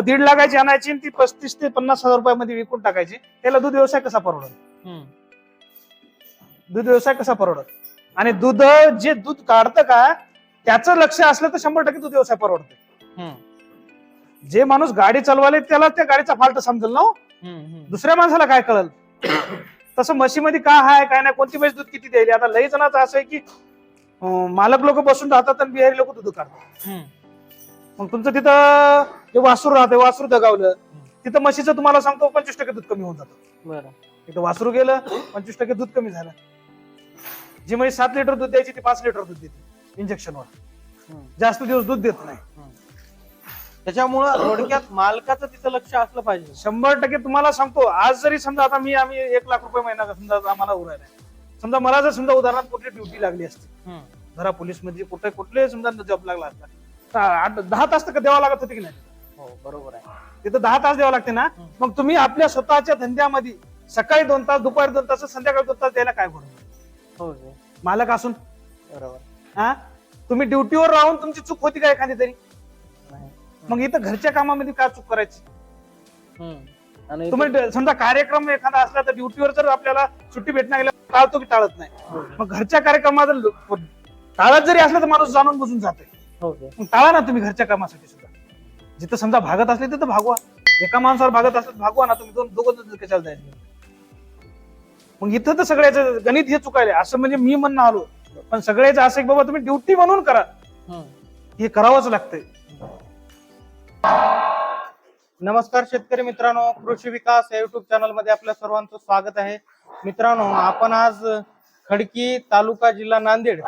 दीड लाखाची आणायची आणि ती पस्तीस ते पन्नास हजार रुपयामध्ये विकून टाकायची त्याला दूध व्यवसाय कसा परवडत. दूध व्यवसाय कसा परवडत आणि दूध जे दूध काढतं का त्याचं लक्ष असलं तर शंभर टक्के दूध व्यवसाय परवडतो. जे माणूस गाडी चालवाले त्याला त्या गाडीचा फाल्ट समजेल ना हो. दुसऱ्या माणसाला काय कळल तसं म्हशीमध्ये काय आहे काय नाही कोणती म्हैस दूध किती द्यायली आता लई जणांचं असं आहे की अं, मालक लोक बसून राहतात आणि बिहारी लोक दूध काढतात. मग तुमचं तिथं ते वासरू राहते वासरू दगावलं. तिथं म्हशीचं तुम्हाला सांगतो पंचवीस टक्के दूध कमी होऊन जातं. बरं. तिथं वासरू गेलं पंचवीस टक्के दूध कमी झालं. जी म्हैस सात लिटर दूध द्यायची ती पाच लिटर दूध देते इंजेक्शनवर. जास्त दिवस दूध देत नाही. त्याच्यामुळं थोडक्यात मालकाचं तिथं लक्ष असलं पाहिजे. शंभर टक्के तुम्हाला सांगतो आज जरी समजा आता मी आम्ही एक लाख रुपये महिना समजा आम्हाला उरायला समजा मला जर समजा उदाहरणार्थ कुठली ड्युटी लागली असती. हम्म. घरा पोलीसमध्ये कुठे कुठले समजा जॉब लागला असता. आठ- दहा तास तर द्यावा लागत होते की नाही? हो बरोबर आहे. तिथं दहा तास द्यावा लागते ना. मग तुम्ही आपल्या स्वतःच्या धंद्यामध्ये सकाळी दोन तास दुपारी दोन तास संध्याकाळी दोन तास द्यायला काय बरोबर हो हो. मालक असून? बरोबर. हा? तुम्ही ड्युटीवर राहून तुमची चूक होती का एखादी तरी? नाही. मग इथं घरच्या कामामध्ये काय चूक करायची? हम्म. आणि तुम्ही ड- समजा कार्यक्रम एखादा असला तर ड्युटीवर जर आपल्याला सुट्टी भेटणार गेल्या टाळतो की टाळत नाही? हो, मग घरच्या कार्यक्रमात जर लो- टाळत जरी असलं तर माणूस जाणून बुजून जाते हो, हो. मग टाळा ना तुम्ही घरच्या कामासाठी सुद्धा. जिथं समजा भागत असले तिथं भागवा. एका माणसावर भागत असलं भागवा ना तुम्ही. दोन दोघं कशाला जायचं? मग इथं तर सगळ्याचं गणित हे चुकायले असं म्हणजे मी म्हणणं आलो. पण सगळ्याचं असं की बाबा तुम्ही ड्युटी म्हणून करा. हे. करावंच लागतंय. नमस्कार शेतकरी मित्रांनो. कृषी विकास या युट्यूब चॅनलमध्ये आपल्या सर्वांचं स्वागत आहे. मित्रांनो आपण आज खडकी तालुका जिल्हा नांदेड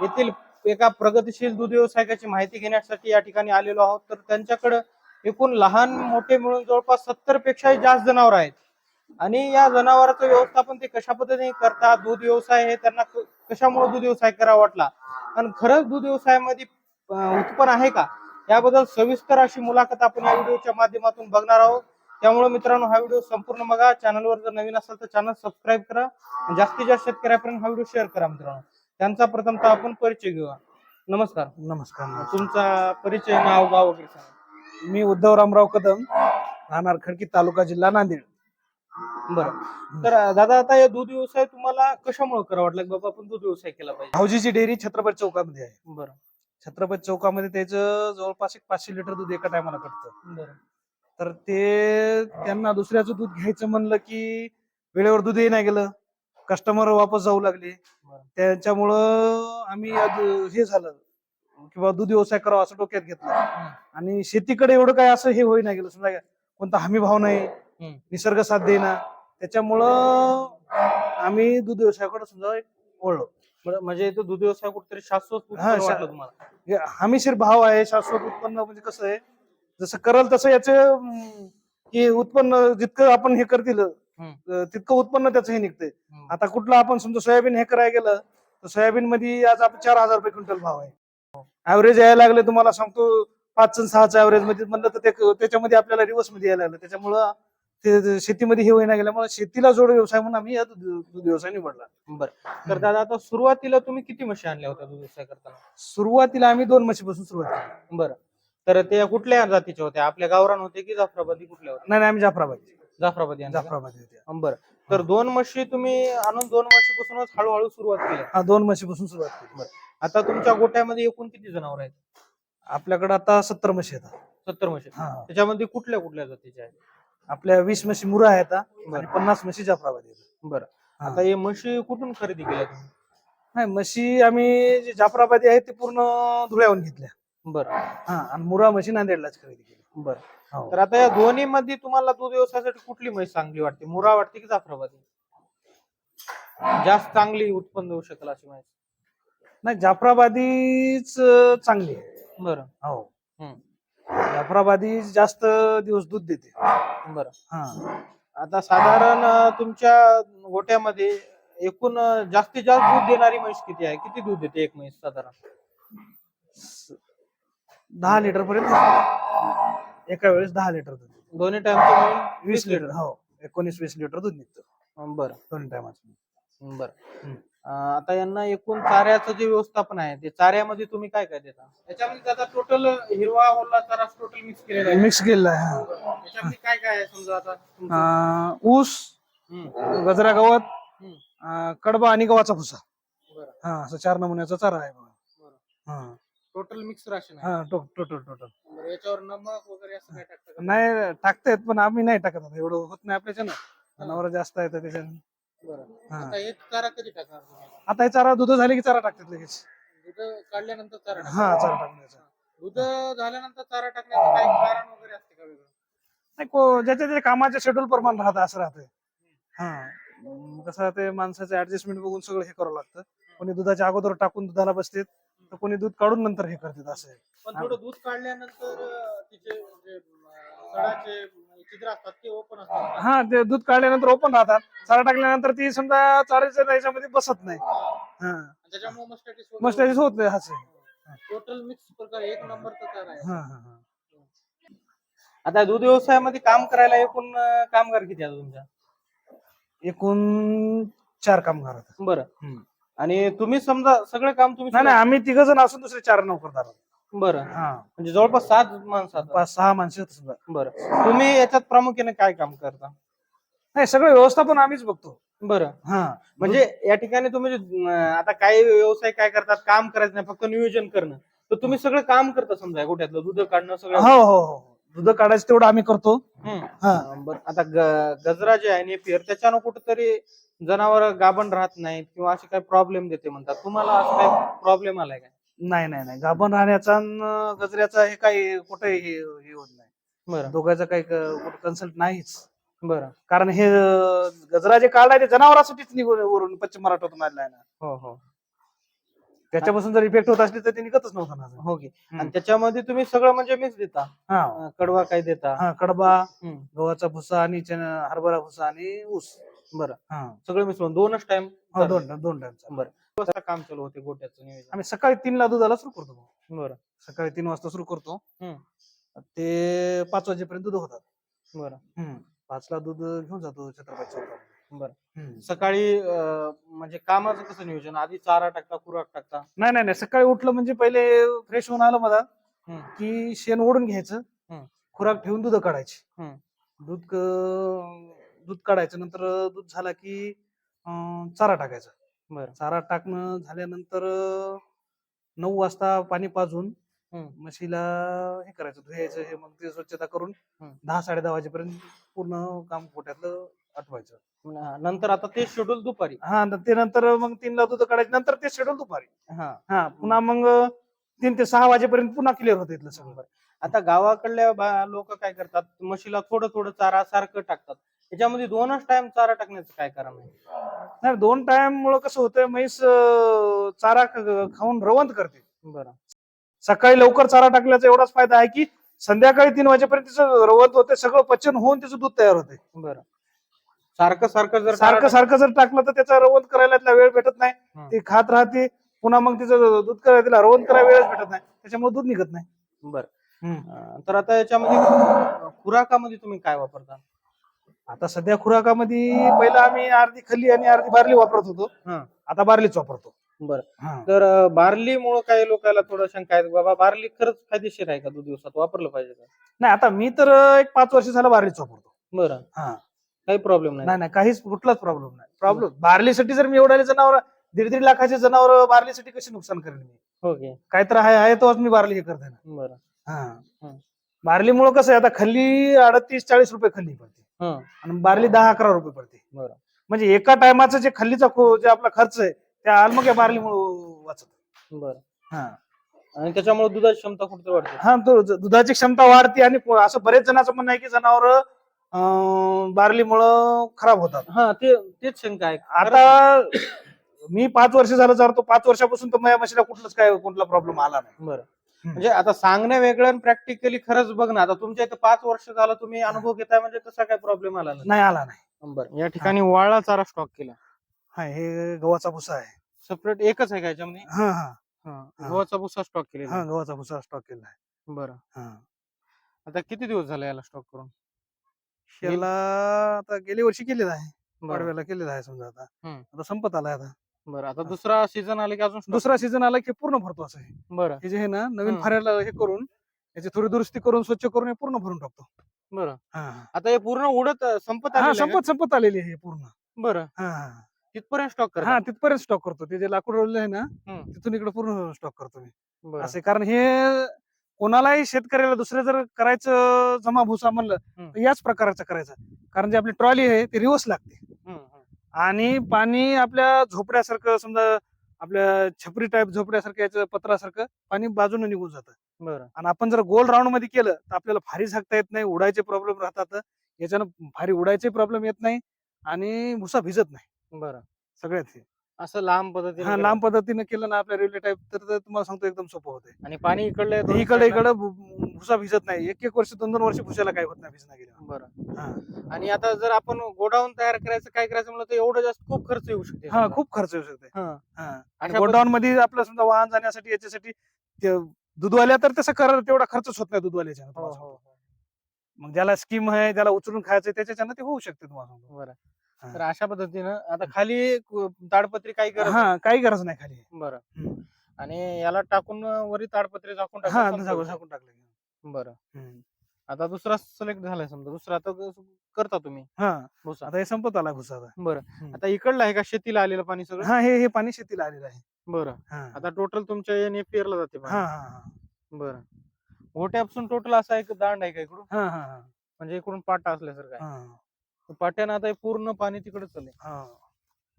येथील एका प्रगतीशील दूध व्यावसायिकाची माहिती घेण्यासाठी या ठिकाणी आलेलो आहोत. तर त्यांच्याकडे एकूण लहान मोठे मिळून जवळपास सत्तर पेक्षाही जास्त जनावर आहेत. आणि या जनावरांचं व्यवस्थापन ते कशा पद्धतीने करतात? दूध व्यवसाय हे त्यांना कशामुळे दूध व्यवसाय करावा वाटला? आणि खरंच दूध व्यवसायामध्ये उत्पन्न आहे का? याबद्दल सविस्तर अशी मुलाखत आपण या व्हिडिओच्या माध्यमातून बघणार आहोत. त्यामुळे मित्रांनो हा व्हिडिओ संपूर्ण बघा. चॅनलवर जर नवीन असेल तर चॅनल सबस्क्राईब करा. जास्तीत जास्त शेतकऱ्यापर्यंत हा व्हिडिओ शेअर करा मित्रांनो. त्यांचा प्रथमतः आपण परिचय घेऊया. नमस्कार. नमस्कार. तुमचा परिचय नाव गाव वगैरे सांगा. मी उद्धव रामराव कदम राहणार खडकी तालुका जिल्हा नांदेड. बरं. तर अं, दादा आता या दूध व्यवसाय तुम्हाला कशामुळे करा वाटलं? की बाबा आपण दूध व्यवसाय केला पाहिजे. भाऊजीची डेअरी छत्रपती चौकामध्ये आहे. बरं. छत्रपती चौकामध्ये त्याचं जवळपास एक पाचशे लिटर दूध एका टायमाला कटतं बरं. तर ते त्यांना दुसऱ्याचं दूध घ्यायचं म्हणलं की वेळेवर दूधही नाही गेलं. कस्टमर वापस जाऊ लागले. त्याच्यामुळं आम्ही आज हे झालं किंवा दूध व्यवसाय करावा असं डोक्यात घेतलं. आणि शेतीकडे एवढं काय असं हे होई नाही गेलं. समजा कोणता हमी भाव नाही. निसर्ग साथ देईना. त्याच्यामुळं आम्ही दूध व्यवसायाकडे समजा एक वळलो. म्हणजे इथं दूध व्यवसाय कुठेतरी शाश्वत हा, वाटलं तुम्हाला? हमीशीर भाव आहे शाश्वत उत्पन्न म्हणजे कसं आहे? जसं करल तसं याचे की उत्पन्न जितकं आपण हे करतील तितकं उत्पन्न त्याचं हे निघतंय. आता कुठलं आपण समजा सोयाबीन हे करायला गेलं तर सोयाबीन मध्ये आज आपण चार हजार रुपये क्विंटल भाव आहे. ऍव्हरेज यायला लागले तुम्हाला सांगतो पाच सहाचा ऍव्हरेजमध्ये म्हणलं तर ते- त्याच्यामध्ये आपल्याला रिव्हर्समध्ये यायला लागलं. त्याच्यामुळं ते शेतीमध्ये हे होईना गेल्यामुळे शेतीला जोड व्यवसाय म्हणून आम्ही दूध व्यवसाय निवडला. बरं. तर दादा आता सुरुवातीला तुम्ही किती म्हशी आणल्या होत्या दूध व्यवसाय करताना? सुरुवातीला आम्ही दोन म्हशीपासून सुरुवात केली. बरं. तर ते कुठल्या जातीच्या होत्या? आपल्या गावरान होते की जाफराबादी कुठल्या होत्या? नाही, आम्ही जाफराबाद जाफराबादी आणल्या का? जाफराबाद होत्या बरं. तर दोन म्हशी तुम्ही आणून दोन म्हशीपासूनच हळूहळू सुरुवात केली. हा दोन म्हशीपासून सुरुवात केली. आता तुमच्या गोट्यामध्ये एकूण किती जनावर आहेत? आपल्याकडे आता सत्तर म्हशी आहेत. सत्तर म्हशी. हा. त्याच्यामध्ये कुठल्या कुठल्या जातीच्या आहेत? आपल्या वीस म्हशी मुरा आहेत आणि बरं. पन्नास म्हशी जाफराबाद आहेत. बरं. हा. आता हे म्हशी कुठून खरेदी केल्या तुम्ही? नाही म्हशी आम्ही जे जाफराबादी आहेत ते पूर्ण धुळ्याहून घेतल्या. बरं. हा आणि मुरा म्हशी नांदेडलाच खरेदी केली. बरं. हो. तर आता या दोन्ही मध्ये तुम्हाला दूध व्यवसायासाठी कुठली म्हैस चांगली वाटते? मुरा वाटते की जाफराबादी? जास्त चांगली उत्पन्न देऊ शकेल अशी म्हैस. नाही जाफराबादीच चांगली आहे. बरं. हो. जाफराबादी जास्त दिवस दूध देते. बरं. हा. आता साधारण तुमच्या गोट्यामध्ये एकूण जास्तीत जास्त दूध देणारी म्हैस किती आहे? किती दूध देते एक म्हैस साधारण? दहा लिटर पर्यंत एका वेळेस दहा लिटर दूध. दोन्ही मिळून वीस लिटर. हो. एकोणीस वीस लिटर दूध निघतं. बरं. दोन्ही टायमाचं बरं. हम्म. आता यांना एकूण चाऱ्याचं जे व्यवस्थापन आहे ते चाऱ्यामध्ये तुम्ही काय काय देता? त्याच्यामध्ये आता टोटल हिरवा ओला चारा टोटल मिक्स केलेला आहे. मिक्स केलेलं आहे हा. त्याच्यामध्ये काय काय आहे समजा आता तुमचं? अं, ऊस हम्म, गजरा गवत हम्म, अं, कडबा आणि गव्हाचा भुसा बरं. हा असं चार नमुन्याचा चारा आहे बघा. बरं. हा. टोटल मिक्स राशन आहे. हा टोटल टोटल. बरं, याच्यावर नमक वगैरे असं काय टाकतं का? नाही टाकतायत पण आम्ही नाही टाकत आता. एवढं होत नाही आपल्याच्यानं जनावर जास्त आहे तर त्याच्यानं बरं. हा. आता हे चारा कधी टाकणार तुम्ही? आता हे चारा दूध झाले की चारा टाकतात लगेच. दूध काढल्यानंतर चारा टाकणार. हा चारा टाकण्याचा. दूध झाल्यानंतर चारा टाकण्याचं काही कारण वगैरे असते का वेगळं? नाही को ज्याच्या त्याच्या कामाच्या शेड्यूल प्रमाण राहतं असं राहतंय. हा. अं, कसं राहते माणसाचं ऍडजस्टमेंट बघून सगळं हे करावं लागतं. कोणी दुधाच्या अगोदर टाकून दुधाला बसतेत तर कोणी दूध काढून नंतर हे करतात असं आहे. पण थोडं दूध काढल्यानंतर अं, तिचे जे अं, सडाचे छिद्र असतात ते ओपन असतात. हा ते दूध काढल्यानंतर ओपन राहतात. चारा टाकल्यानंतर ती समजा चाराच्या याच्यामध्ये बसत नाही. हा. त्याच्यामुळे मस्टॅटिस मस्टॅटिस होत नाही असं आहे. टोटल मिक्स प्रकार एक नंबरचा चारा आहे. हा हा हा. आता दूध व्यवसायामध्ये काम करायला एकूण अं, कामगार किती आहेत तुमच्या? एकूण चार कामगार आहेत. बरं. हम्म. आणि तुम्ही समजा सगळं काम तुम्ही नाही नाही आम्ही तिघ जण असून दुसरे चार नोकरदार आहोत. बरं. हा. म्हणजे जवळपास सात माणसं. पाच सहा माणसं आहेत सुद्धा. बरं. तुम्ही याच्यात प्रामुख्याने काय काम करता? नाही सगळं व्यवस्थापन आम्हीच बघतो. बरं. हा. म्हणजे या ठिकाणी तुम्ही जे, अं, आता काही व्यवसाय काय करतात काम करायचं नाही फक्त नियोजन करणं. तर तुम्ही सगळं काम करता समजा गोठ्यातलं दूध काढणं सगळं. हो हो हो. दूध काढायचं तेवढं आम्ही करतो. हम्म. हा. अं, बरं. आता ग- गजरा जे आहे नेपियर त्याच्यानं कुठेतरी जनावर गाभण राहत नाहीत किंवा असे काही प्रॉब्लेम देते म्हणतात. तुम्हाला असं काही प्रॉब्लेम आलाय काय नाही नाही नाही. गाभण राहण्याचा न गजऱ्याचा हे काही कुठे हे हे होत नाही. बरं. दोघांचा काही कन्सल्ट नाहीच. बरं. कारण हे अं, गजरा जे काढलाय ते जनावरांसाठीच निघून वरून पश्चिम महाराष्ट्रातून आणलाय ना. हो हो. त्याच्यापासून जर इफेक्ट होत असली तर ते निघतच नव्हतं ना हो की. हम्म. आणि त्याच्यामध्ये तुम्ही सगळं म्हणजे मिक्स देता? हा. अं, कडवा काय देता? हा कडबा हम्म. गव्हाचा भुसा आणि हरभरा भुसा आणि ऊस. बरं. हा. सगळं मिसळून दोनच टाइम हो, दोन दोन टाइमचा बरं. कसं काम चालू होते गोट्याचं नियोजन? आम्ही सकाळी तीनला दुधाला सुरू करतो बरं. सकाळी तीन वाजता सुरू करतो. ते पाच वाजेपर्यंत दूध होतात. बरं. हम्म. पाचला दूध घेऊन जातो छत्रपती चौकात. बरं. हम्म. सकाळी अं, म्हणजे कामाचं कसं नियोजन? आधी चारा टाकता खुराक टाकता? नाही नाही नाही. सकाळी उठलं म्हणजे पहिले फ्रेश होऊन आलं मला हम्म. की शेण ओढून घ्यायचं. हम्म. खुराक ठेवून दूध काढायची. हम्म. दूध क- दूध काढायचं नंतर दूध झाला की अं, चारा टाकायचा. बरं. चारा टाकणं झाल्यानंतर नऊ वाजता पाणी पाजून हम्म. म्हशीला हे करायचं धुयायचं हे मग ते स्वच्छता करून हम्म. दहा साडे दहा वाजेपर्यंत पूर्ण काम पोट्यातलं आठवायचं न- नंतर आता ते शेड्यूल दुपारी. हा न- ते नंतर मग तीनला दूध काढायचं नंतर ते शेड्यूल दुपारी. हा. हा पुन्हा मग तीन ते सहा वाजेपर्यंत पुन्हा क्लिअर होतं इथलं सगळं. आता गावाकडल्या लोक काय करतात म्हशीला थोडं थोडं चारा सारखं टाकतात. त्याच्यामध्ये दोनच टाइम चारा टाकण्याचं काय कारण आहे? नाही दोन टाइम मुळे कसं होतंय म्हैस अं, चारा ख- खाऊन रवंत करते. बरं. सकाळी लवकर चारा टाकल्याचा एवढाच फायदा आहे की संध्याकाळी तीन वाजेपर्यंत तिचं रवंत होते सगळं पचन होऊन त्याचं दूध तयार होते. बरं. सारखं सारखं जर सारखं सारखं जर टाकलं तर त्याचा रवंत करायला त्याला वेळ भेटत नाही. हं. ती खात राहते पुन्हा मग तिचं दूध करायला तिला रवंत करायला वेळच भेटत नाही. त्याच्यामुळे दूध निघत नाही. बरं. अं, तर आता याच्यामध्ये खुराकामध्ये तुम्ही काय वापरता? आता सध्या खुराकामध्ये पहिला आम्ही अर्धी खल्ली आणि अर्धी बारली वापरत होतो. हं. आता बारलीच वापरतो. बरं. हा. तर बार्ली मुळे काही लोकांना थोडं शंका आहे बाबा बार्ली खरंच फायदेशीर आहे का दूध दिवसात? वापरलं पाहिजे का? नाही आता मी तर एक पाच वर्ष झालं बारलीच वापरतो. बरं. हा. काही प्रॉब्लेम नाही. नाही नाही काहीच कुठलाच प्रॉब्लेम नाही. प्रॉब्लेम बारलीसाठी जर मी एवढ्याले जनावर दीड दीड लाखाचे जनावर बारलीसाठी कशी नुकसान करेन मी? ओके. काय तर आहे आहे तोच मी बारली हे करते ना. बरं. हा. हं. बारलीमुळे कसं आहे आता खल्ली अडतीस चाळीस रुपये खल्ली पडते. हं. आणि बारली दहा अकरा रुपये पडते. बरं. म्हणजे एका टायमाचं जे खल्लीचा खो- जे आपला खर्च आहे त्या अलमग या बारलीमुळे वाचत. बरं. हा. आणि त्याच्यामुळे दुधाची क्षमता कुठे वाढते? हा दुधाची क्षमता वाढते आणि को- असं बरेच जणांचं म्हणणं आहे की जनावर बारलीमुळं खराब होतात. हा ते तेच शंका आहे. आता मी पाच वर्ष झालं चालतो पाच वर्षापासून तर माझ्या म्हशीला कुठलंच काय कुठला प्रॉब्लेम आला नाही. बरं. म्हणजे आता सांगणं वेगळं आणि प्रॅक्टिकली खरंच बघ ना आता तुमच्या इथं पाच वर्ष झालं तुम्ही अनुभव घेताय म्हणजे तसा काय प्रॉब्लेम आला नाही. आला नाही. बरं या ठिकाणी वाळा चारा स्टॉक केला. हा हे गव्हाचा भुसा आहे. सेपरेट एकच आहे का याच्यामध्ये? हा हा. हा, हा. गव्हाचा भुसा स्टॉक केलेला हा. गव्हाचा भुसा स्टॉक केला आहे. बरं. हा. आता किती दिवस झाले याला स्टॉक करून? याला आता गेल्या वर्षी केलेला आहे. बरं. पाडव्याला केलेला आहे समजा आता. हम्म. आता संपत आलाय आता. बरं आता दुसरा सीझन आला की अजून दुसरा सीझन आला की पूर्ण भरतो असं बरं. हे जे आहे ना नवीन हं. फाऱ्याला हे करून याची थोडी दुरुस्ती करून स्वच्छ करून हे पूर्ण भरून टाकतो. बरं. हा, हा. आता हे पूर्ण उडत अं, संपत हा आलेलं आहे का? संपत संपत आलेली आहे हे पूर्ण. बरं. हा, हा. तिथपर्यंत स्टॉक करा हा तिथपर्यंत स्टॉक करतो. ते जे लाकूड रोवलेलं आहे ना हं. तिथून इकडे पूर्ण स्टॉक करतो मी. बरं. असे कारण हे कोणालाही शेतकऱ्याला दुसरं जर करायचं जमा भुसा म्हणलं हं. तर याच प्रकारचं करायचं. कारण जे आपली ट्रॉली आहे ती रिवर्स लागते. हम्म, हम्म. आणि पाणी आपल्या झोपड्यासारखं समजा आपल्या छपरी टाईप झोपड्यासारखं याचं पत्रासारखं पाणी बाजूने निघून जातं. बरं. आणि आपण जर गोल राऊंडमध्ये केलं तर आपल्याला फारी झाकता येत नाही उडायचे प्रॉब्लेम राहतात. याच्यानं फारी उडायचे प्रॉब्लेम येत नाही आणि भुसा भिजत नाही. बरं. सगळ्यात हे. असं लांब पद्धतीने हा करा. लांब पद्धतीने केलं ना आपल्या रेल्वे टाईप तर ते तुम्हाला सांगतो एकदम सोपं होते आणि पाणी इकडले इकडे इकडे भुसा भिजत नाही एक एक वर्ष दोन दोन वर्ष भुसाला काय होत नाही भिजना गेल्या बरं हा. आणि आता जर आपण गोडाऊन तयार करायचं काय करायचं म्हणलं तर एवढं जास्त खूप खर्च येऊ शकते हा समजा. खूप खर्च येऊ शकते हा. हा. अशा आणि गोडाऊन मध्ये आपलं समजा वाहन जाण्यासाठी याच्यासाठी ते दूधवाल्या तर तसं कर तेवढा खर्चच होत नाही दूधवाल्याच्या हो, हो, हो. मग ज्याला स्कीम आहे ज्याला उचलून खायचं त्याच्याच्यानं ते होऊ शकते तुम्हाला सांगतो. बरं. तर अशा पद्धतीनं आता खाली कु- ताडपत्री काही करत हा काही गरज नाही खाली. बरं. हम्म. आणि याला टाकून वरी ताडपत्री झाकून हा टाकून टाकलं बरं. हम्म. आता दुसरा सिलेक्ट झालाय समजा. दुसरा आता क- करता तुम्ही. हा. भुसा आता हे संपत आला भुसा आता. बरं. हम्म. आता इकडलं आहे का शेतीला आलेलं पाणी सगळं? हा हे हे पाणी शेतीला आलेलं आहे. बरं. हा. आता टोटल तुमच्या याने पेरला जाते पाणी. हा. बरं. गोट्यापासून टोटल असा एक दांड आहे का इकडून? हा हा हा. म्हणजे इकडून पाटा असल्यासारखं आहे. हा. पाट्यानं आता हे पूर्ण पाणी तिकडे चालेल हा.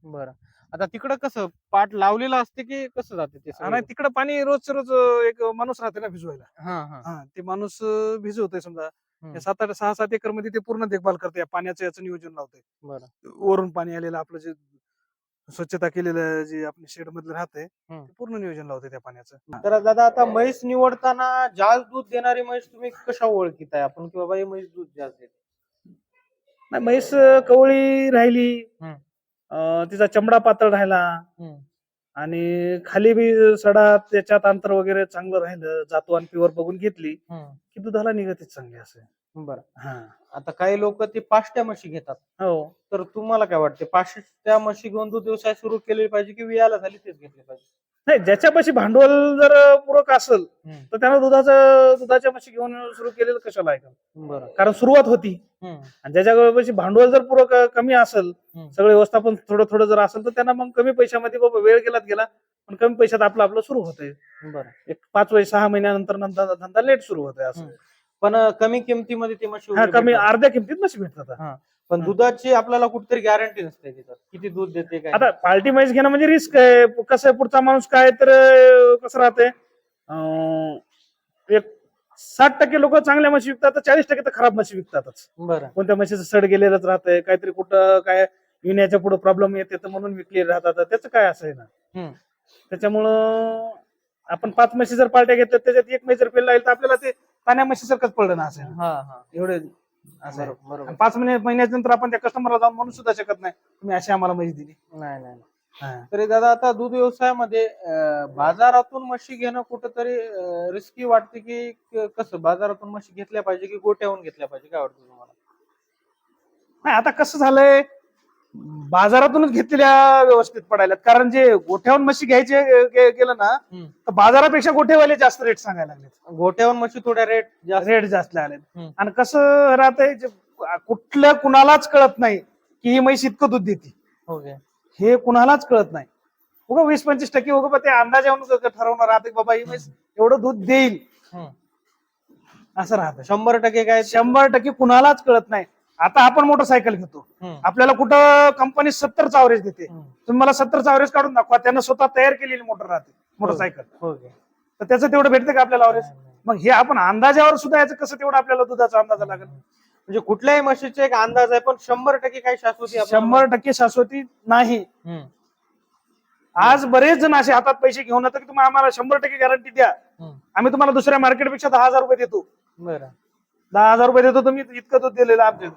बरं. आता तिकडं कसं पाट लावलेलं असते की कसं जाते ते सगळं? आणि तिकडे पाणी रोज अं, एक माणूस राहते ना भिजवायला. हा हा. हा ते माणूस अं, भिजवतोय समजा. हम्म. सात आठ सहा सात एकरमध्ये ते पूर्ण देखभाल करते पाण्याचं याचं नियोजन लावते बरं. वरून पाणी आलेलं आपलं जे स्वच्छता केलेलं जे आपल्या शेड मधलं राहते हम्म. ते पूर्ण नियोजन लावते त्या पाण्याचं. तर दादा आता म्हैस निवडताना जास्त दूध देणारी म्हैस तुम्ही कशा ओळखीताय आपण? की बाबा ही म्हैस दूध जास्त देते. नाही म्हैस कवळी राहिली हम्म. अं, तिचा चमडा पातळ राहिला. हम्म. आणि खाली बी सडा त्याच्यात अंतर वगैरे चांगलं राहिलं जातो आणि प्युअर बघून घेतली हम्म. की दुधाला निघतच चांगली असं बरं. हा. आता काही लोक ते पाचट्या म्हशी घेतात. हो. तर तुम्हाला काय वाटते पाचट्या म्हशी घेऊन दूध व्यवसाय सुरू केले पाहिजे की वियाला झाली तेच घेतले पाहिजे? नाही ज्याच्यापाशी भांडवल जर पूरक असेल हम्म. तर त्यानं दुधाचं दुधाच्या म्हशी घेऊन सुरू केलेलं कशाला आहे का बरं कारण सुरुवात होती हम्म. आणि ज्याच्यापाशी भांडवल जर पूरक कमी असेल हम्म. सगळं व्यवस्थापन थोडं थोडं जर असेल तर त्यांना मग कमी पैशामध्ये बाबा वेळ गेलात गेला पण कमी पैशात आपलं आपलं सुरू होतंय बरं एक पाच वय सहा महिन्यानंतर नंतर धंदा लेट सुरू होतोय असं हम्म. पण अं, कमी किमतीमध्ये ते हा वगैरे कमी. अर्ध्या किमतीत म्हशी भेटतात पण दुधाची आपल्याला कुठतरी गॅरंटी नसते तिथं. किती दूध देते काय आता पार्टी मैच घेणं म्हणजे रिस्क आहे. कसं आहे पुढचा माणूस काय तर अं, कसं राहते अं, एक साठ टक्के लोक चांगल्या म्हशी विकतात तर चाळीस टक्के तर खराब म्हशी विकतातच. बरं. कोणत्या म्हशीचं सड गेलेलंच राहतंय काहीतरी कुठं काय विण्याच्या पुढे प्रॉब्लेम येते तर म्हणून विकले राहतात. त्याचं काय असं आहे ना. त्याच्यामुळं आपण पाच म्हशी जर पार्ट्या घेतल्या त्याच्यात एक म्हशी जर पेल लागेल तर आपल्याला ते पाण्या म्हशीसारखंच पडलं ना असं आहे. हा हा. एवढे असं आहे. बरोबर बरोबर आणि पाच महिने महिन्यानंतर आपण त्या कस्टमरला जाऊन म्हणू सुद्धा शकत नाही तुम्ही अशी आम्हाला म्हशी दिली नाही नाही नाही. हा. तरी दादा आता दूध व्यवसायामध्ये अं, बाजारातून म्हशी घेणं कुठंतरी रिस्की वाटते की क- कसं बाजारातून म्हशी घेतल्या पाहिजे की गोट्याहून घेतल्या पाहिजे काय वाटतं तुम्हाला नाही आता कसं झालंय बाजारातूनच घेतलेल्या व्यवस्थित पडायला कारण जे गोठ्यावरून म्हशी घ्यायचे गेलं ना तर बाजारापेक्षा गोठेवाले जास्त रेट सांगायला लागले गोट्याहून म्हशी थोड्या रेट जास्त रेट जास्त लागले हम्म. आणि कसं राहतंय जे कुठलं कुणालाच कळत नाही की ही म्हैस इतकं दूध देते. ओके हे कुणालाच कळत नाही. उगा वीस पंचवीस टक्के उगा ते अंदाजावरून क- ठरवणार राहते की बाबा ही म्हैस एवढं दूध देईल. असं राहतं. शंभर टक्के काय शंभर टक्के कुणालाच कळत नाही. आता आपण मोटरसायकल घेतो. आपल्याला कुठं कंपनी सत्तर अवरेज देते. तुम्ही मला सत्तरचा अवरेज काढून दाखवा त्यानं स्वतः तयार केलेली मोटर राहते मोटरसायकल. ओके तर त्याचं तेवढं भेटतं का आपल्याला अवरेज मग हे आपण अंदाजावर सुद्धा याचं कसं तेवढं आपल्याला दुधाचा अंदाज लागेल? म्हणजे कुठल्याही म्हशीचा एक अंदाज आहे पण शंभर टक्के काही शाश्वती आपल्याला शंभर टक्के शाश्वती नाही. आज बरेच जण असे हातात पैसे घेऊन येतात की तुम्ही आम्हाला शंभर टक्के गॅरंटी द्या. आम्ही तुम्हाला दुसऱ्या मार्केटपेक्षा दहा हजार रुपये देतो. बरं. दहा हजार रुपये देतो तुम्ही इतकं दूध दिलेलं हम्म.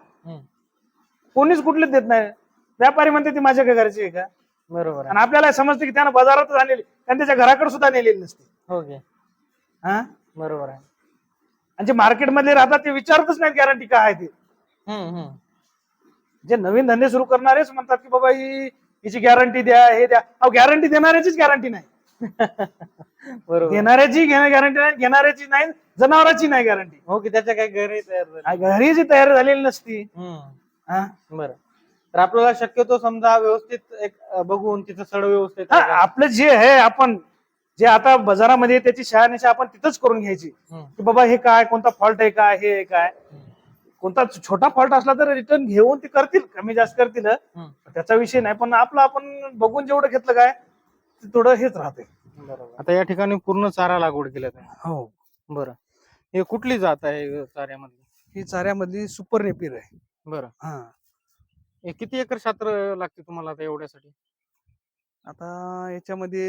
कोणीच कुठलेच देत नाही. व्यापारी म्हणते ती माझ्या काय घरची आहे का? बरोबर आणि आपल्याला समजते की त्यानं बाजारातच आणलेली त्यांनी त्याच्या घराकडे सुद्धा नेलेली नसते. ओके हा? बरोबर आहे. आणि जे मार्केट मधले राहतात ते विचारतच नाही गॅरंटी काय आहे ते. हम्म, हम्म. जे नवीन धंदे सुरू करणारेच म्हणतात की बाबा ही हिची गॅरंटी द्या हे द्या. अहो गॅरंटी देणाऱ्याचीच गॅरंटी नाही. बरोबर. देणाऱ्याची गॅरंटी नाही घेणाऱ्याची नाही जनावरांची नाही गॅरंटी हो की त्याच्या काही घरी तयार झाले घरी जी तयार झालेली नसती हम्म. हा? बरं. तर आपल्याला शक्यतो समजा व्यवस्थित एक अं, बघून तिचं सड व्यवस्थित हा, आहे का? आपलं जे आहे आपण जे आता बाजारामध्ये त्याची शहानिशा आपण तिथंच करून घ्यायची. हम्म. की बाबा हे काय कोणता फॉल्ट आहे काय हे आहे काय? कोणता छोटा फॉल्ट असला तर रिटर्न घेऊन ते करतील कमी जास्त करतील हम्म. त्याचा विषय नाही पण आपलं आपण बघून जेवढं घेतलं काय ते थोडं हेच राहते बरोबर. आता या ठिकाणी पूर्ण चारा लागवड केल्या तुम्ही. हो. बरं. हे कुठली जात आहे चाऱ्यामधली? ही चाऱ्यामधली सुपर नेपिर आहे. बरं. हा. हे किती एकर क्षेत्र लागते तुम्हाला आता एवढ्यासाठी? आता याच्यामध्ये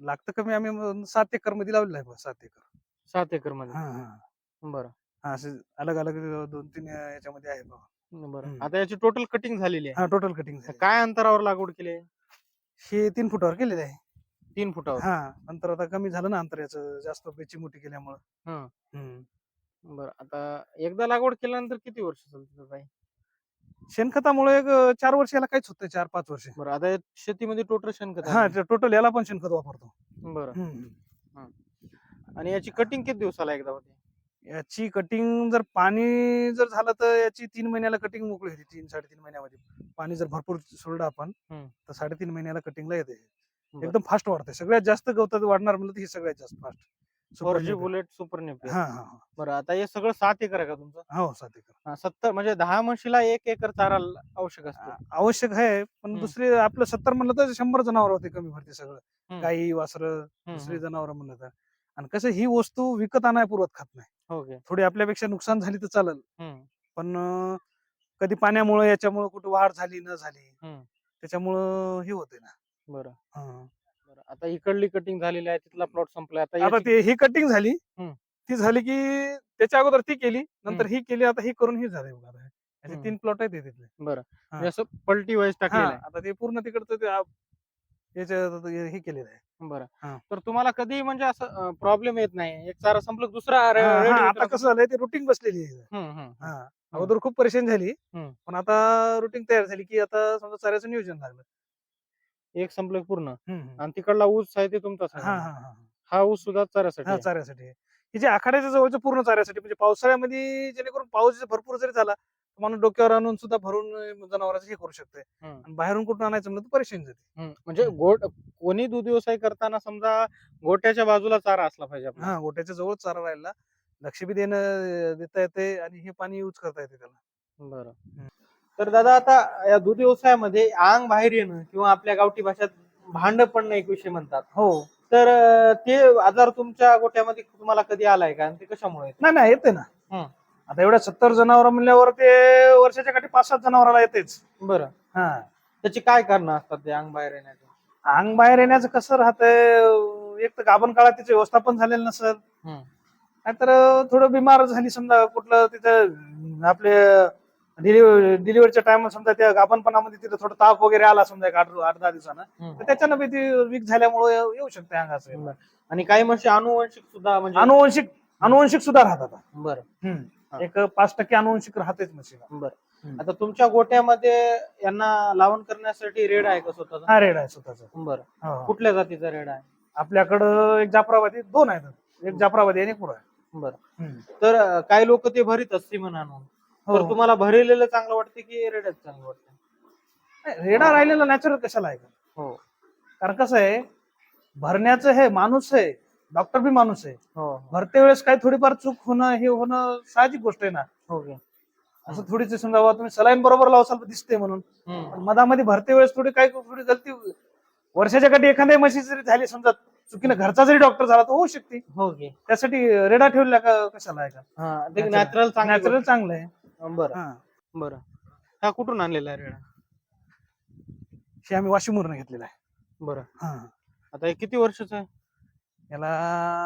लागतं कमी आम्ही म- सात एकरमध्ये लावलेलं आहे बघ, सात एकर. सात एकरमध्ये. हा हा. बरं. हा असे अलग अलग दोन तीन याच्यामध्ये आहे बघ. बरं. हम्म. आता याची टोटल कटिंग झालेली आहे. हा टोटल कटिंग काय अंतरावर लागवड केली आहे? हे तीन फुटावर केलेलं आहे. तीन फुटावर. हा अंतर आता कमी झालं ना अंतर याचं जास्त बेची मोठी केल्यामुळं. हं. हम्म. बरं आता एकदा लागवड केल्यानंतर किती वर्ष चालते ताई? शेणखतामुळे एक चार वर्ष याला काहीच होतं चार पाच वर्ष. बरं आता शेतीमध्ये टोटल शेणखत हा आहे. टोटल याला पण शेणखत वापरतो. बरं. हम्म. आणि याची कटिंग किती दिवसाला एकदा होते याची कटिंग जर पाणी जर झालं तर याची तीन महिन्याला कटिंग मोकळी होती तीन साडेतीन महिन्यामध्ये. पाणी जर भरपूर सोडलं आपण हम्म. तर साडेतीन महिन्याला कटिंगला येते. बरं. एकदम फास्ट वाढते. सगळ्यात जास्त गवतात वाढणार म्हणलं तर हे सगळ्यात जास्त fast four G bullet super napier हा हा बरं आता हे सगळं सात एकर आहे का तुमचं? हा हो सात एकर. हा, सत्तर म्हणजे दहा म्हशीला एक एकर चारा ल- आवश्यक असतो. आ- आवश्यक आहे पण हम्म. दुसरे आपलं सत्तर म्हणलं तर शंभर जनावर होते कमी भरते सगळं. हम्म. गाई वासर दुसरी. जनावर म्हणलं तर. आणि कसं ही वस्तू विकत आणाय पुरवत खात नाही. ओके थोडी आपल्यापेक्षा नुकसान झाली तर चालेल. पण अं, कधी पाण्यामुळे याच्यामुळे कुठे वाढ झाली न झाली हम्म. त्याच्यामुळं हे होते ना. बरं. हा. आता इकडली कटिंग झालेली आहे तिथला प्लॉट संपला आता आता याची- ते ही कटिंग झाली हम्म. ती झाली की त्याच्या अगोदर ती केली नंतर ही केली आता ही करून ही झाली बघा आता. असे हम्म. तीन प्लॉट आहेत हे तिथले बरं. म्हणजे असं पलटी वाईज टाकलेलं आहे आता ते पूर्ण तिकडचं ते आ- हे केलेलं आहे बरं हा. तर तुम्हाला कधी म्हणजे असं प्रॉब्लेम येत नाही एक चारा संपलं दुसरा रे- हा, ready हा, होतं आता कसं झालंय ते रुटीन बसलेली आहे हम्म, हम्म. हा अगोदर खूप परेशान झाली हम्म. पण आता रुटीन तयार झाली की आता समजा चाऱ्याचं नियोजन लागलं एक संपलं पूर्ण हम्म. आणि तिकडला ऊस आहे ते तुमचाच आहे. हा हा हा हा ऊस सुद्धा चाऱ्यासाठी हा आहे. चाऱ्यासाठी आहे. हे जे आखाड्याच्या जवळचं पूर्ण चाऱ्यासाठी म्हणजे पावसाळ्यामध्ये जेणेकरून पाऊस जर भरपूर जरी झाला तर माणूस डोक्यावर आणून सुद्धा भरून अं, जनावरांचं हे करू शकते हम्म. आणि बाहेरून कुठून आणायचं म्हणलं तर परेशान जाते हम्म. म्हणजे गोट कोणी दूध व्यवसाय करताना समजा गोट्याच्या बाजूला चारा असला पाहिजे आपला. हा गोट्याच्या जवळ चारा राहिला लक्ष बी देणं अं, देता येते आणि हे पाणी यूज करता येते त्याला बरं तर दादा आता या दूध व्यवसायामध्ये आंग बाहेर येणं किंवा आपल्या गावठी भाषेत भांड पडणं एक विषय म्हणतात. हो. तर अं, ते आजार तुमच्या गोट्यामध्ये तुम्हाला कधी आलाय का? आणि ते कशामुळे येतं? नाही नाही येते ना. आता एवढ्या सत्तर जनावर म्हणल्यावर ते वर्षाच्या काठी पाच सात जनावराला येतेच. बरं. हा. त्याची काय कारण असतात ते अंग बाहेर येण्याचे? अंग बाहेर येण्याचं कसं राहतंय एक तर गाभण काळात त्याचं व्यवस्थापन झालेलं हम्म. नाहीतर थोडं बिमार झाली समजा कुठलं तिथं अं, आपले डिलिव्हरीच्या टाइम समजा त्या गाभणपणामध्ये तिथं थोडं ताप वगैरे आला समजा एक आठ आठ दहा दिवसानं. तर त्याच्यानं बी ती वीक झाल्यामुळे येऊ शकते अंगाचं. आणि काही म्हशी अनुवंशिक सुद्धा म्हणजे अनुवंशिक अनुवंशिक सुद्धा राहतात बरं. हा. एक पाच टक्के अनुवंशिक राहतेच म्हशीला. बरं. आता तुमच्या गोट्यामध्ये यांना लावण करण्यासाठी रेड आहे का स्वतःचा? हा रेड आहे स्वतःच. बरं. कुठल्या जातीचा रेड आहे? आपल्याकडं एक जाफराबादी दोन आहेत. एक जाफराबादी आणि एक पुरा बरं. तर काही लोक ते भरीत असते म्हणून. हो. तर तुम्हाला भरलेलं चांगलं वाटते की रेडच चांगलं वाटतं रेडा राहिलेला नॅचरल कशाला आहे? का हो. कारण कसं आहे भरण्याचं हे माणूस आहे डॉक्टर बी माणूस आहे. हो भरते वेळेस काही थोडीफार चूक होणं हे होणं साहजिक गोष्ट आहे ना. ओके असं थोडीशी समजा तुम्ही सलाईन बरोबर लावसाल तर दिसते म्हणून. मधामध्ये भरते वेळेस थोडी काही थोडी गलती वर्षाच्या काठी एखाद्या म्हशी जरी झाली समजा चुकीनं घरचा जरी डॉक्टर झाला तर होऊ शकते. त्यासाठी रेडा ठेवला का कशाला आहे का? हा नॅचरल चांगलं आहे. बरं. हा. बरं. हा कुठून आणलेला आहे रेडा? हे आम्ही वाशिमवरून घेतलेला आहे. बरं. हा. आता हे किती वर्षाचं आहे? याला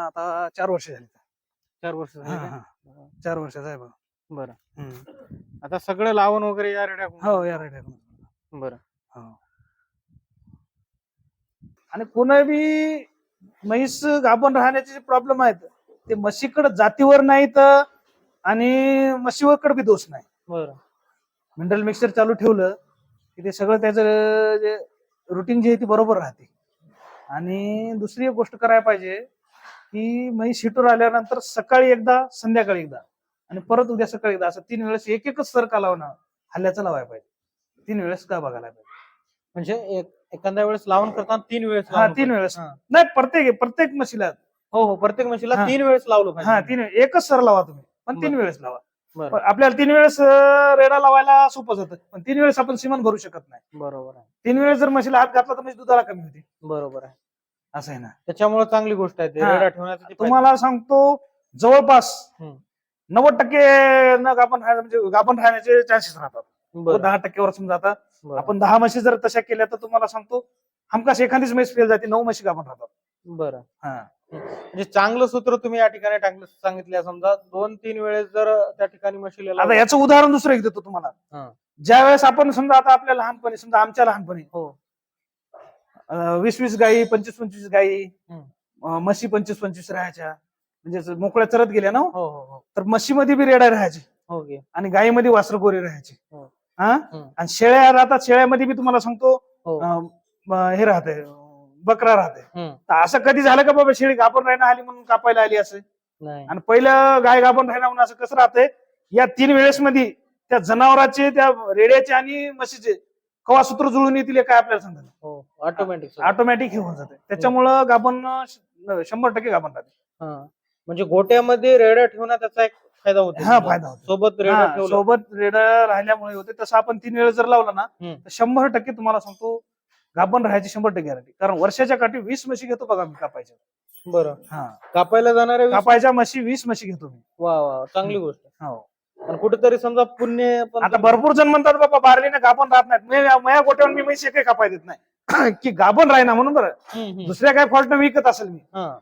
आता चार वर्ष झाली. चार वर्ष हा, हा. चार वर्षाचा आहे बघ. बरं. हम्म. आता सगळं लावण वगैरे या रेड्या हो या रेड्या बरं. हो. आणि पुन्हा बी म्हैस गाभण राहण्याचे जे प्रॉब्लेम आहेत ते म्हशीकडे जातीवर नाहीत आणि म्हशीवरकडे बी दोष नाही. बरं. मिनरल मिक्सर चालू ठेवलं की ते सगळं त्याचं जे रुटीन जे आहे ती बरोबर राहते. आणि दुसरी एक गोष्ट करायला पाहिजे की म्हैस शिटूर आल्यानंतर सकाळी एकदा संध्याकाळी एकदा आणि परत उद्या सकाळी एकदा असं तीन वेळेस एक एकच सर का लावणं हल्ल्याचं लावायला पाहिजे. तीन वेळेस का बघायला पाहिजे. म्हणजे एक एखाद्या वेळेस लावून करताना तीन वेळेस हा तीन. वेळेस. नाही प्रत्येक प्रत्येक म्हशीला हो हो प्रत्येक म्हशीला हा. तीन वेळेस लावलं हा तीन एकच सर लावा तुम्ही. पण तीन. वेळेस लावा. पण आपल्याला तीन वेळेस रेडा लावायला सोपं जातं पण तीन वेळेस आपण सिमान भरू शकत नाही. बरोबर आहे. तीन वेळेस जर म्हशीला हात घातला तर म्हशी दुधाला कमी होते. बरोबर आहे. असं आहे ना. त्याच्यामुळे चांगली गोष्ट आहे. रेडा. तुम्हाला सांगतो जवळपास. नव्वद टक्के न गाभण राहण्या- म्हणजे गाभण राहण्याचे चान्सेस राहतात. दहा टक्केवर समजा आता. आपण दहा म्हशी जर तशा केल्या तर तुम्हाला सांगतो हमखास एखादीच म्हैस फेल जाते नऊ म्हशी गाभण राहतात बरं. हा. म्हणजे चांगलं सूत्र तुम्ही या ठिकाणी टाकलं सांगितलं. समजा दोन तीन वेळेस जर त्या ठिकाणी म्हशीला आता याचं उदाहरण दुसरं एक देतो तुम्हाला. ज्या वेळेस आपण समजा आता आपल्या लहानपणी समजा आमच्या लहानपणी हो. वीस वीस गायी पंचवीस पंचवीस गायी म्हशी पंचवीस पंचवीस राहायच्या. म्हणजे मोकळ्या चरत गेल्या ना हो. हो हो हो. तर म्हशीमध्ये बी रेडा राहायचे. हो आणि गायीमध्ये वासर गोरे राहायचे. हो. आणि शेळ्या राहतात शेळ्यामध्ये बी तुम्हाला सांगतो हो. हे राहते बकरा राहते. असं कधी झालं का बाबा शेळी गाभण राहणं आली म्हणून कापायला आली असं? नाही. आणि पहिलं गाय गाभण राहणं म्हणून असं कसं राहतंय? या तीन वेळेस मध्ये त्या जनावराचे त्या रेड्याचे आणि म्हशीचे कवा सूत्र जुळून येतील काय आपल्याला हो ऑटोमॅटिक ऑटोमॅटिक हे होऊन जाते. त्याच्यामुळं गाभण शंभर टक्के गाभण राहते म्हणजे गोट्यामध्ये रेड्या ठेवण्यात त्याचा एक फायदा होतो. हा फायदा होतो. सोबत ठेवलं. सोबत रेड राहिल्यामुळे होते. तसं आपण तीन वेळेस जर लावलं ना. तर शंभर टक्के तुम्हाला सांगतो गाभण राहायची शंभर टक्के गॅरंटी कारण वर्षाच्या काठी वीस म्हशी घेतो बघा मी कापायच्या. बरं. हा. कापायला जाणाऱ्या वीस- कापायच्या म्हशी वीस म्हशी घेतो मी. वा वा चांगली गोष्ट. हो. आणि कुठेतरी समजा पुण्य पण आता भरपूर जण म्हणतात बाबा बारलीने गाभण राहत नाहीत. मी- माझ्या गोट्यावर मी म्हशी काही कापाय देत नाही. की गाभण राहीना म्हणून बरं. हम्म, हम्म. दुसऱ्या काय फॉल्ट विकत असेल मी. हा,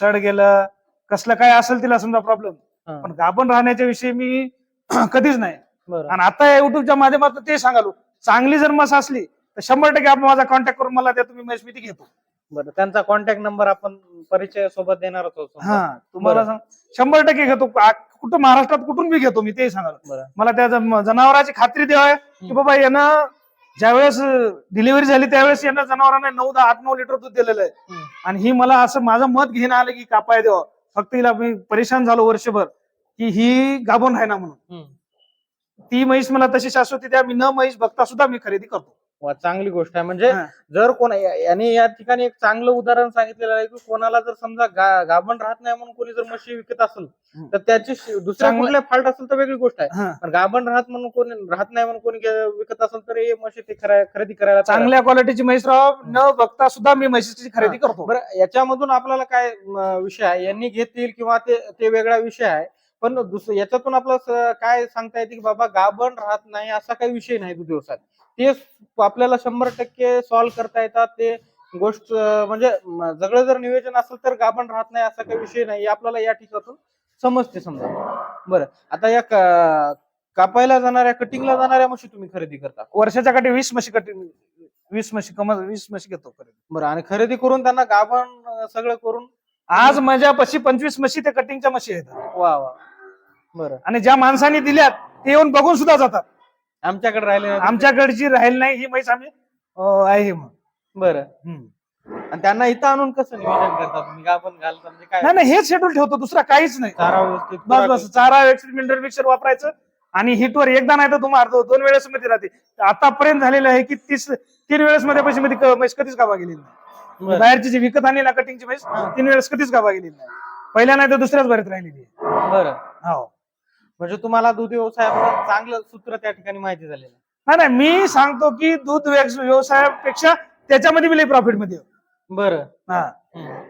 सड गेलं कसलं काय असेल तिला समजा प्रॉब्लेम हा. पण गाभण राहण्याच्या विषयी मी कधीच नाही. बरं. आणि आता युट्यूबच्या माध्यमातून ते सांगालो चांगली जर मस असली तर शंभर टक्के आपण माझा कॉन्टॅक्ट करून मला तुम्ही म्हैस मी ती घेतो. बरं त्यांचा कॉन्टॅक्ट नंबर आपण परिचय सोबत देणारच होतो हा तुम्हाला. सांग- शंभर टक्के घेतो. आ- कुठं महाराष्ट्रात कुठून बी घेतो मी ते सांगाल बरं. मला त्या जन- जनावराची खात्री द्यावी की. बाबा यानं ज्यावेळेस डिलिव्हरी झाली त्यावेळेस यांना जनावरांना नऊ दहा आठ नऊ लिटर दूध दिलेलं आहे. हम्म. आणि ही मला असं माझं मत घेणं आलं की कापाय द्यावं फक्त हिला मी परेशान झालो वर्षभर की ही गाभून राहिना म्हणून. हम्म. ती म्हैस मला तशी शाश्वती द्या मी न म्हैस बघता सुद्धा मी खरेदी करतो. वा चांगली गोष्ट आहे म्हणजे हा. जर कोण यांनी या ठिकाणी एक चांगलं उदाहरण सांगितलेलं आहे की कोणाला जर समजा गा- गाभण राहत नाही म्हणून कोणी जर म्हशी विकत असेल हम्म. तर त्याची श- दुसऱ्या चांगलं- कुठल्या फाल्ट असेल तर वेगळी गोष्ट आहे हा. पण गाभण राहत म्हणून कोणी राहत नाही म्हणून कोणी विकत असेल तर हे म्हशी ते खरा- खरेदी करायला तयार आहे. चांगल्या क्वालिटीची म्हैस राव न बघता सुद्धा मी म्हशीची खरेदी करतो बरं याच्यामधून आपल्याला काय म, विषय आहे यांनी घेतील किंवा ते ते वेगळा विषय आहे पण दुसरं याच्यातून आपलं स- काय सांगता येते की बाबा गाभण राहत नाही असा काही विषय नाही दूध व्यवसायात ते आपल्याला शंभर टक्के सॉल्व्ह करता येतात. ते गोष्ट म्हणजे सगळं जर नियोजन असेल तर गाभण राहत नाही असा काही विषय नाही. आपल्याला या ठिकाणातून समजते समजा. बरं. आता या का- कापायला जाणाऱ्या कटिंगला जाणाऱ्या म्हशी तुम्ही खरेदी करता. वर्षाच्या काठी वीस म्हशी कटी वीस म्हशी कम वीस म्हशी घेतो खरेदी. बरं. आणि खरेदी करून त्यांना गाभण सगळं करून? आज माझ्यापाशी पंचवीस म्हशी ते कटिंगच्या म्हशी आहेत. वा वा. बरं. आणि ज्या माणसांनी दिल्यात ते येऊन बघून सुद्धा जातात. आमच्याकडे राहिले. आमच्याकडची राहील नाही ही म्हैस आम्ही अं, आहे मग. बरं. हम्म. आणि त्यांना इथं आणून कसं नियोजन करता तुम्ही गाभण घालता म्हणजे काय? नाही नाही हेच शेड्यूल ठेवतो दुसरा काहीच नाही. चारा व्यवस्थित बस खुराक बस चारा मिक्सर वापरायचं आणि हिटवर एकदा नाही तर तुम्हाला दोन वेळेस मध्ये राहते. आतापर्यंत झालेलं आहे की तीस तीन वेळेस मध्ये पैसे मध्ये क- म्हैस कधीच गावा गेलेली नाही. बरं. बाहेरची जी विकत आणली ना कटिंगची म्हैस तीन वेळेस कधीच गावा गेलेली नाही. पहिल्या नाही तर दुसऱ्याच भरीत राहिलेली आहे. बरं. हो. म्हणजे तुम्हाला दूध व्यवसायाबद्दल चांगलं सूत्र त्या ठिकाणी माहिती झालेलं आहे. नाही नाही मी सांगतो की दूध व्यवस- व्यवसायापेक्षा त्याच्यामध्ये बी लई प्रॉफिटमध्ये आहे. बरं हा हम्म.